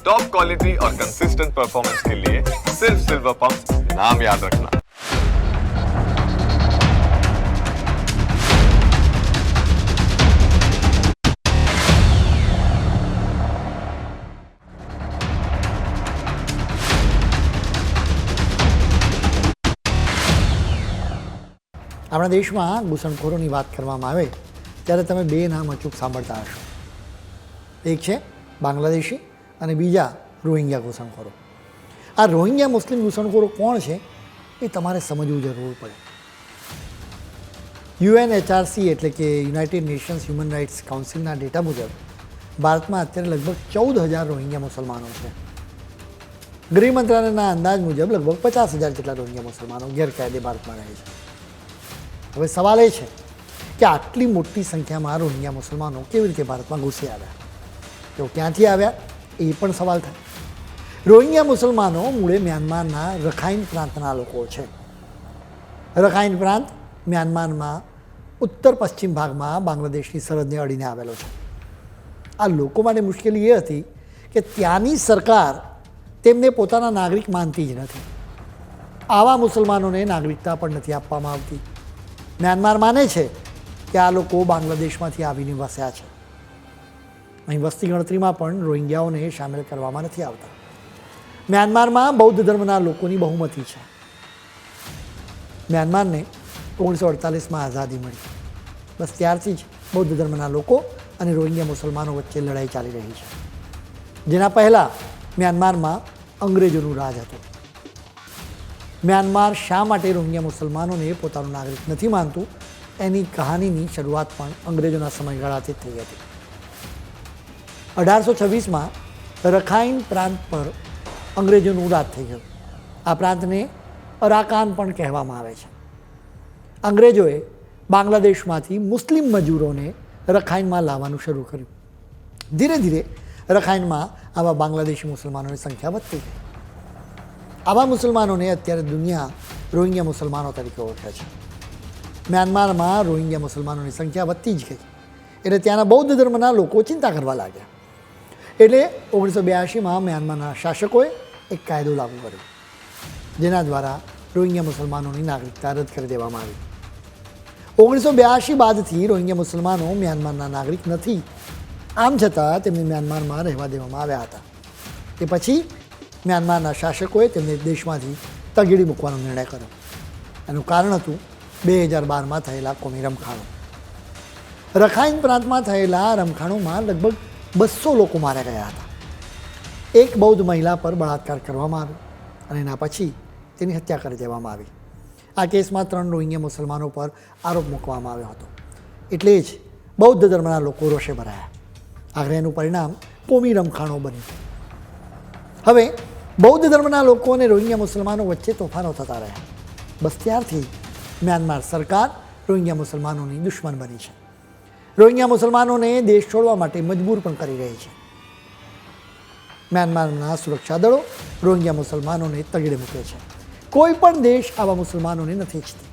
Top quality और consistent performance के लिए सिर्फ सिल्वर पंप नाम याद रखना આપણા દેશમાં ઘૂસણખોરોની વાત કરવામાં આવે ત્યારે તમે બે નામ અચૂક સાંભળતા હશો એક છે બાંગ્લાદેશી અને બીજા રોહિંગ્યા ઘૂસણખોરો આ રોહિંગ્યા મુસ્લિમ ઘૂસણખોરો કોણ છે એ તમારે સમજવું જરૂર પડે. યુએનએચઆરસી એટલે કે યુનાઇટેડ નેશન્સ હ્યુમન રાઇટ્સ કાઉન્સિલના ડેટા મુજબ ભારતમાં અત્યારે લગભગ ચૌદ હજાર રોહિંગ્યા મુસલમાનો છે. ગૃહ મંત્રાલયના અંદાજ મુજબ લગભગ પચાસ હજાર જેટલા રોહિંગ્યા મુસલમાનો ગેરકાયદે ભારતમાં રહે છે. હવે સવાલ એ છે કે આટલી મોટી સંખ્યામાં રોહિંગ્યા મુસલમાનો કેવી રીતે ભારતમાં ઘૂસી આવ્યા? તેઓ ક્યાંથી આવ્યા? એ પણ સવાલ થાય. રોહિંગ્યા મુસલમાનો મૂળે મ્યાનમારના રખાઈન પ્રાંતના લોકો છે. રખાઈન પ્રાંત મ્યાનમારમાં ઉત્તર પશ્ચિમ ભાગમાં બાંગ્લાદેશની સરહદને અડીને આવેલો છે. આ લોકો માટે મુશ્કેલી એ હતી કે ત્યાંની સરકાર તેમને પોતાના નાગરિક માનતી જ નથી. આવા મુસલમાનોને નાગરિકતા પણ નથી આપવામાં આવતી. મ્યાનમાર માને છે કે આ લોકો બાંગ્લાદેશમાંથી આવીને વસ્યા છે. અહીં વસ્તી ગણતરીમાં પણ રોહિંગ્યાઓને સામેલ કરવામાં નથી આવતા. મ્યાનમારમાં બૌદ્ધ ધર્મના લોકોની બહુમતી છે. મ્યાનમારને ઓગણીસો અડતાલીસમાં આઝાદી મળી. બસ ત્યારથી જ બૌદ્ધ ધર્મના લોકો અને રોહિંગ્યા મુસલમાનો વચ્ચે લડાઈ ચાલી રહી છે. જેના પહેલાં મ્યાનમારમાં અંગ્રેજોનું રાજ હતું. મ્યાનમાર શા માટે રોહિંગ્યા મુસલમાનોને પોતાનું નાગરિક નથી માનતું? એની કહાનીની શરૂઆત પણ અંગ્રેજોના સમયગાળાથી જ થઈ હતી. અઢારસો છવ્વીસમાં રખાઈન પ્રાંત પર અંગ્રેજોનું રાજ થઈ ગયું. આ પ્રાંતને અરાકાન પણ કહેવામાં આવે છે. અંગ્રેજોએ બાંગ્લાદેશમાંથી મુસ્લિમ મજૂરોને રખાઈનમાં લાવવાનું શરૂ કર્યું. ધીરે ધીરે રખાઈનમાં આવા બાંગ્લાદેશી મુસલમાનોની સંખ્યા વધતી ગઈ. આવા મુસલમાનોને અત્યારે દુનિયા રોહિંગ્યા મુસલમાનો તરીકે ઓળખે છે. મ્યાનમારમાં રોહિંગ્યા મુસલમાનોની સંખ્યા વધતી જ ગઈ. એટલે ત્યાંના બૌદ્ધ ધર્મના લોકો ચિંતા કરવા લાગ્યા. એટલે ઓગણીસો બ્યાસીમાં મ્યાનમારના શાસકોએ એક કાયદો લાગુ કર્યો, જેના દ્વારા રોહિંગ્યા મુસલમાનોની નાગરિકતા રદ કરી દેવામાં આવી. ઓગણીસો બ્યાસી બાદથી રોહિંગ્યા મુસલમાનો મ્યાનમારના નાગરિક નથી. આમ છતાં તેમને મ્યાનમારમાં રહેવા દેવામાં આવ્યા હતા. તે પછી મ્યાનમારના શાસકોએ તેમને દેશમાંથી તગેડી મૂકવાનો નિર્ણય કર્યો. એનું કારણ હતું બે હજાર બારમાં થયેલા કોમી રમખાણો. રખાઈન પ્રાંતમાં થયેલા રમખાણોમાં લગભગ બસો લોકો માર્યા ગયા હતા. એક બૌદ્ધ મહિલા પર બળાત્કાર કરવામાં આવ્યો અને એના પછી તેની હત્યા કરી દેવામાં આવી. આ કેસમાં ત્રણ રોહિંગ્યા મુસલમાનો પર આરોપ મૂકવામાં આવ્યો હતો. એટલે જ બૌદ્ધ ધર્મના લોકો રોષે ભરાયા. આખરે એનું પરિણામ કોમી રમખાણો બન્યું. હવે બૌદ્ધ ધર્મના લોકો અને રોહિંગ્યા મુસલમાનો વચ્ચે તોફાનો થતા રહ્યા. બસ ત્યારથી મ્યાનમાર સરકાર રોહિંગ્યા મુસલમાનોની દુશ્મન બની છે. રોહિંગ્યા મુસલમાનોને દેશ છોડવા માટે મજબૂર પણ કરી રહી છે. મ્યાનમારના સુરક્ષા દળો રોહિંગ્યા મુસલમાનોને તગડે મૂકે છે. કોઈ પણ દેશ આવા મુસલમાનોને નથી ઈચ્છતી.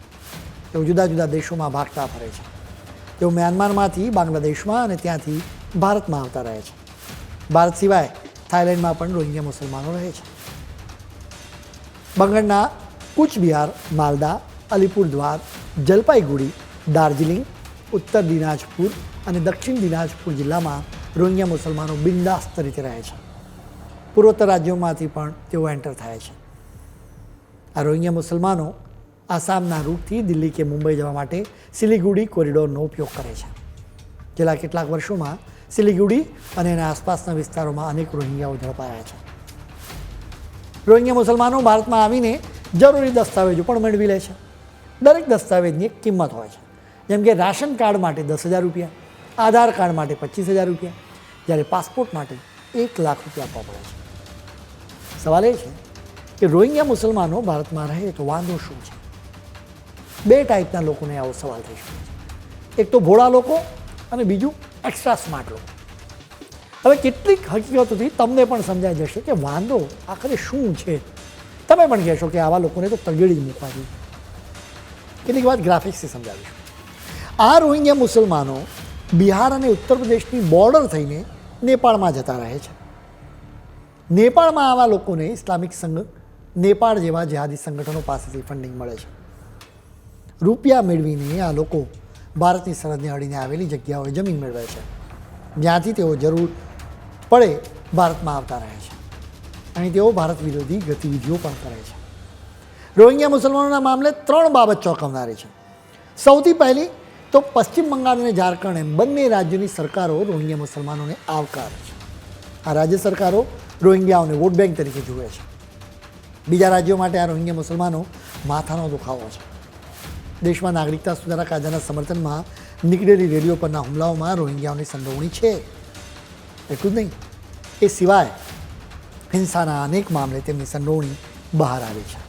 તેઓ જુદા જુદા દેશોમાં ભાગતા ફરે છે. તેઓ મ્યાનમારમાંથી બાંગ્લાદેશમાં અને ત્યાંથી ભારતમાં આવતા રહે છે. ભારત સિવાય થાઇલેન્ડમાં પણ રોહિંગ્યા મુસલમાનો રહે છે. બંગાળના કૂચબિહાર, માલદા, અલીપુરદ્વાર, જલપાઈગુડી, દાર્જિલિંગ ઉત્તર દિનાજપુર અને દક્ષિણ દિનાજપુર જિલ્લામાં રોહિંગ્યા મુસલમાનો બિંદાસ્ત રીતે રહે છે. પૂર્વોત્તર રાજ્યોમાંથી પણ તેઓ એન્ટર થાય છે. આ રોહિંગ્યા મુસલમાનો આસામના રૂટથી દિલ્હી કે મુંબઈ જવા માટે સિલિગુડી કોરિડોરનો ઉપયોગ કરે છે. છેલ્લા કેટલાક વર્ષોમાં સિલિગુડી અને એના આસપાસના વિસ્તારોમાં અનેક રોહિંગ્યાઓ ઝડપાયા છે. રોહિંગ્યા મુસલમાનો ભારતમાં આવીને જરૂરી દસ્તાવેજો પણ મેળવી લે છે. દરેક દસ્તાવેજની એક કિંમત હોય છે. જેમ કે રાશન કાર્ડ માટે દસ હજાર રૂપિયા, આધાર કાર્ડ માટે પચીસ હજાર રૂપિયા, જ્યારે પાસપોર્ટ માટે એક લાખ રૂપિયા આપવા પડે છે. સવાલ એ છે કે રોહિંગ્યા મુસલમાનો ભારતમાં રહે તો વાંધો શું છે? બે ટાઈપના લોકોને આવો સવાલ થઈ શકે છે. એક તો ભોળા લોકો અને બીજું એક્સ્ટ્રા સ્માર્ટ લોકો. હવે કેટલીક હકીકતોથી તમને પણ સમજાઈ જશે કે વાંધો આખરે શું છે? તમે પણ કહેશો કે આવા લોકોને તો તગેડી જ મૂકવા જોઈએ. કેટલીક વાત ગ્રાફિક્સથી સમજાવીશું. આ રોહિંગ્યા મુસલમાનો બિહાર અને ઉત્તર પ્રદેશની બોર્ડર થઈને નેપાળમાં જતા રહે છે. નેપાળમાં આવા લોકોને ઇસ્લામિક સંઘ નેપાળ જેવા જેહાદી સંગઠનો પાસેથી ફંડિંગ મળે છે. રૂપિયા મેળવીને આ લોકો ભારતની સરહદને અડીને આવેલી જગ્યાઓએ જમીન મેળવે છે. જ્યાંથી તેઓ જરૂર પડે ભારતમાં આવતા રહે છે અને તેઓ ભારત વિરોધી ગતિવિધિઓ પણ કરે છે. રોહિંગ્યા મુસલમાનોના મામલે ત્રણ બાબત ચોંકાવનારી છે. સૌથી પહેલી તો પશ્ચિમ બંગાળ અને ઝારખંડ એમ બંને રાજ્યોની સરકારો રોહિંગ્યા મુસલમાનોને આવકારે છે. આ રાજ્ય સરકારો રોહિંગ્યાઓને વોટ બેંક તરીકે જુએ છે. બીજા રાજ્યો માટે આ રોહિંગ્યા મુસલમાનો માથાનો દુખાવો છે. દેશમાં નાગરિકતા સુધારા કાયદાના સમર્થનમાં નીકળેલી રેલીઓ પરના હુમલાઓમાં રોહિંગ્યાઓની સંડોવણી છે. એટલું જ નહીં, એ સિવાય હિંસાના અનેક મામલે તેમની સંડોવણી બહાર આવી છે.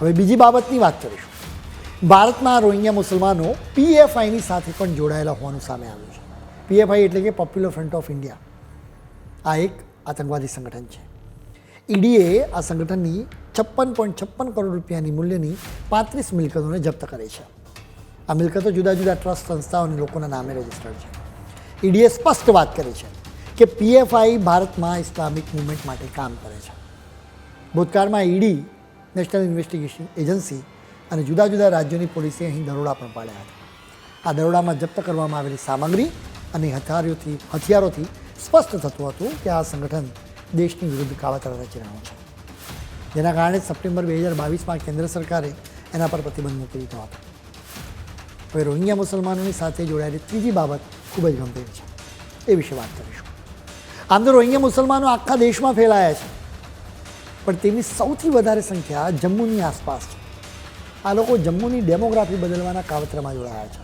હવે બીજી બાબતની વાત કરીશું. ભારતમાં રોહિંગ્યા મુસલમાનો પીએફઆઈની સાથે પણ જોડાયેલા હોવાનું સામે આવ્યું છે. પીએફઆઈ એટલે કે પોપ્યુલર ફ્રન્ટ ઓફ ઇન્ડિયા આ એક આતંકવાદી સંગઠન છે. ઈડીએ આ સંગઠનની છપ્પન પોઈન્ટ છપ્પન કરોડ રૂપિયાની મૂલ્યની પાંત્રીસ મિલકતોને જપ્ત કરી છે. આ મિલકતો જુદા જુદા ટ્રસ્ટ સંસ્થાઓ અને લોકોના નામે રજીસ્ટર્ડ છે. ઈડીએ સ્પષ્ટ વાત કરી છે કે પીએફઆઈ ભારતમાં ઇસ્લામિક મુવમેન્ટ માટે કામ કરે છે. ભૂતકાળમાં ઈડી નેશનલ ઇન્વેસ્ટિગેશન એજન્સી અને જુદા જુદા રાજ્યોની પોલીસે અહીં દરોડા પણ પાડ્યા હતા. આ દરોડામાં જપ્ત કરવામાં આવેલી સામગ્રી અને હથિયારોથી હથિયારોથી સ્પષ્ટ થતું હતું કે આ સંગઠન દેશની વિરુદ્ધ કાવતરા રચી રહ્યું છે. જેના કારણે સપ્ટેમ્બર બે હજાર બાવીસમાં કેન્દ્ર સરકારે એના પર પ્રતિબંધ મૂકી દીધો હતો. હવે રોહિંગ્યા મુસલમાનોની સાથે જોડાયેલી ત્રીજી બાબત ખૂબ જ ગંભીર છે. એ વિશે વાત કરીશું. આમ તો રોહિંગ્યા મુસલમાનો આખા દેશમાં ફેલાયા છે. પણ તેમની સૌથી વધારે સંખ્યા જમ્મુની આસપાસ છે. આ લોકો જમ્મુની ડેમોગ્રાફી બદલવાના કાવતરામાં જોડાયા છે.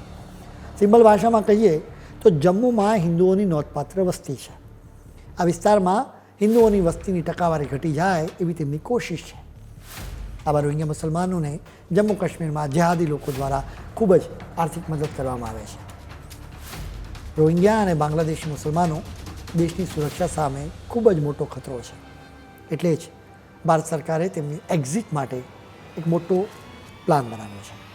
સિમ્બલ ભાષામાં કહીએ તો જમ્મુમાં હિન્દુઓની નોંધપાત્ર વસ્તી છે. આ વિસ્તારમાં હિન્દુઓની વસ્તીની ટકાવારી ઘટી જાય એવી તેમની કોશિશ છે. આવા રોહિંગ્યા મુસલમાનોને જમ્મુ કાશ્મીરમાં જેહાદી લોકો દ્વારા ખૂબ જ આર્થિક મદદ કરવામાં આવે છે. રોહિંગ્યા અને બાંગ્લાદેશી મુસલમાનો દેશની સુરક્ષા સામે ખૂબ જ મોટો ખતરો છે. એટલે જ ભારત સરકારે તેમની એક્ઝિટ માટે એક મોટો પ્લાન બનાવ્યો છે